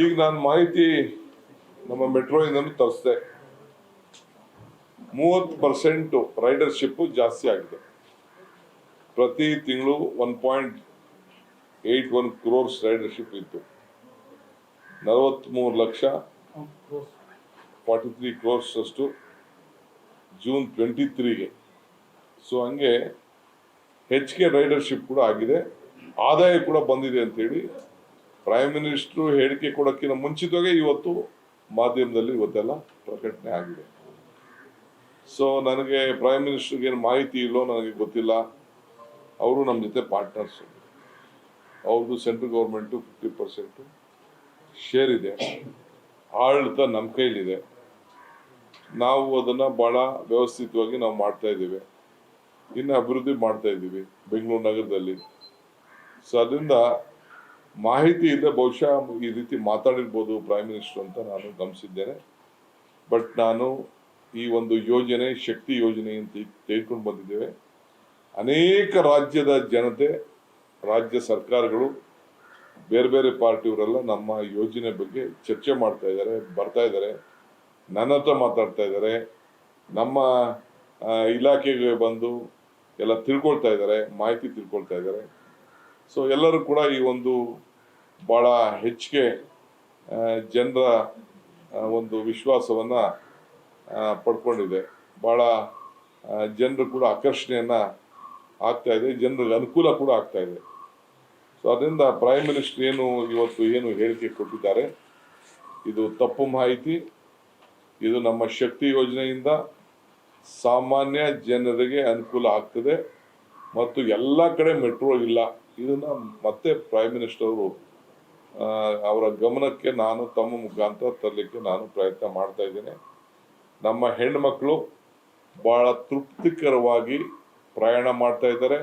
ಈಗ ನಾನು ಮಾಹಿತಿ ನಮ್ಮ ಮೆಟ್ರೋ ಇಂದನು ತರಿಸ್ದೆ. ಮೂವತ್ತು ಪರ್ಸೆಂಟು ರೈಡರ್ಶಿಪ್ಪು ಜಾಸ್ತಿ ಆಗಿದೆ. ಪ್ರತಿ ತಿಂಗಳು one point eight one crores ridership ಇತ್ತು. ನಲವತ್ತ್ಮೂರು ಲಕ್ಷ ಫಾರ್ಟಿ ತ್ರೀ ಕ್ರೋರ್ಸ್ ಅಷ್ಟು ಜೂನ್ ಟ್ವೆಂಟಿ ತ್ರೀಗೆ ಸೊ ಹಂಗೆ ಹೆಚ್ಚಿಗೆ ರೈಡರ್ಶಿಪ್ ಕೂಡ ಆಗಿದೆ. ಆದಾಯ ಕೂಡ ಬಂದಿದೆ ಅಂತೇಳಿ ಪ್ರೈಮ್ ಮಿನಿಸ್ಟ್ರು ಹೇಳಿಕೆ ಕೊಡೋಕ್ಕಿಂತ ಮುಂಚಿತವಾಗೆ ಇವತ್ತು ಮಾಧ್ಯಮದಲ್ಲಿ ಇವತ್ತೆಲ್ಲ ಪ್ರಕಟಣೆ ಆಗಿದೆ. ಸೊ ನನಗೆ ಪ್ರೈಮ್ ಮಿನಿಸ್ಟರ್ಗೆ ಏನು ಮಾಹಿತಿ ಇಲ್ಲೋ ನನಗೆ ಗೊತ್ತಿಲ್ಲ. ಅವರು ನಮ್ಮ ಜೊತೆ ಪಾರ್ಟ್ನರ್ಸ್ ಅವ್ರದ್ದು central government fifty percent share ಇದೆ. ಆಡಳಿತ ನಮ್ಮ ಕೈಲಿದೆ. ನಾವು ಅದನ್ನು ಭಾಳ ವ್ಯವಸ್ಥಿತವಾಗಿ ನಾವು ಮಾಡ್ತಾ ಇದ್ದೀವಿ. ಇನ್ನು ಅಭಿವೃದ್ಧಿ ಮಾಡ್ತಾ ಇದ್ದೀವಿ ಬೆಂಗಳೂರು ನಗರದಲ್ಲಿ. ಸೊ ಅದರಿಂದ ಮಾಹಿತಿ ಇದೆ ಬಹುಶಃ ಈ ರೀತಿ ಮಾತಾಡಿರ್ಬೋದು ಪ್ರೈಮ್ ಮಿನಿಸ್ಟರ್ ಅಂತ ನಾನು ಗಮನಿಸಿದ್ದೇನೆ. ಬಟ್ ನಾನು ಈ ಒಂದು ಯೋಜನೆ, ಶಕ್ತಿ ಯೋಜನೆ ಅಂತ ತೆಗೆದುಕೊಂಡು ಬಂದಿದ್ದೇವೆ. ಅನೇಕ ರಾಜ್ಯದ ಜನತೆ, ರಾಜ್ಯ ಸರ್ಕಾರಗಳು, ಬೇರೆ ಬೇರೆ ಪಾರ್ಟಿಯವರೆಲ್ಲ ನಮ್ಮ ಯೋಜನೆ ಬಗ್ಗೆ ಚರ್ಚೆ ಮಾಡ್ತಾ ಇದ್ದಾರೆ, ಬರ್ತಾ ಇದ್ದಾರೆ. ನನ್ನ ಹತ್ರ ಮಾತಾಡ್ತಾ ಇದ್ದಾರೆ. ನಮ್ಮ ಇಲಾಖೆಗೆ ಬಂದು ಎಲ್ಲ ತಿಳ್ಕೊಳ್ತಾ ಇದ್ದಾರೆ, ಮಾಹಿತಿ ತಿಳ್ಕೊಳ್ತಾ ಇದ್ದಾರೆ. ಸೊ ಎಲ್ಲರೂ ಕೂಡ ಈ ಒಂದು ಭಾಳ ಹೆಚ್ಚಿಗೆ ಜನರ ಒಂದು ವಿಶ್ವಾಸವನ್ನು ಪಡ್ಕೊಂಡಿದೆ. ಭಾಳ ಜನರು ಕೂಡ ಆಕರ್ಷಣೆಯನ್ನು ಆಗ್ತಾ ಇದೆ, ಜನರಿಗೆ ಅನುಕೂಲ ಕೂಡ ಆಗ್ತಾ ಇದೆ. ಸೊ ಅದರಿಂದ ಪ್ರೈಮ್ ಮಿನಿಸ್ಟರ್ ಏನು ಇವತ್ತು ಏನು ಹೇಳಿಕೆ ಕೊಟ್ಟಿದ್ದಾರೆ, ಇದು ತಪ್ಪು ಮಾಹಿತಿ. ಇದು ನಮ್ಮ ಶಕ್ತಿ ಯೋಜನೆಯಿಂದ ಸಾಮಾನ್ಯ ಜನರಿಗೆ ಅನುಕೂಲ ಆಗ್ತದೆ. ಮತ್ತು ಎಲ್ಲ ಕಡೆ ಮೆಟ್ರೋ ಇಲ್ಲ. ಇದನ್ನ ಮತ್ತೆ ಪ್ರೈಮ್ ಮಿನಿಸ್ಟರ್ ಅವರು ಅವರ ಗಮನಕ್ಕೆ ನಾನು ತಮ್ಮ ಮುಖಾಂತರ ತರಲಿಕ್ಕೆ ನಾನು ಪ್ರಯತ್ನ ಮಾಡ್ತಾ ಇದ್ದೇನೆ. ನಮ್ಮ ಹೆಣ್ಮಕ್ಳು ಬಹಳ ತೃಪ್ತಿಕರವಾಗಿ ಪ್ರಯಾಣ ಮಾಡ್ತಾ ಇದ್ದಾರೆ.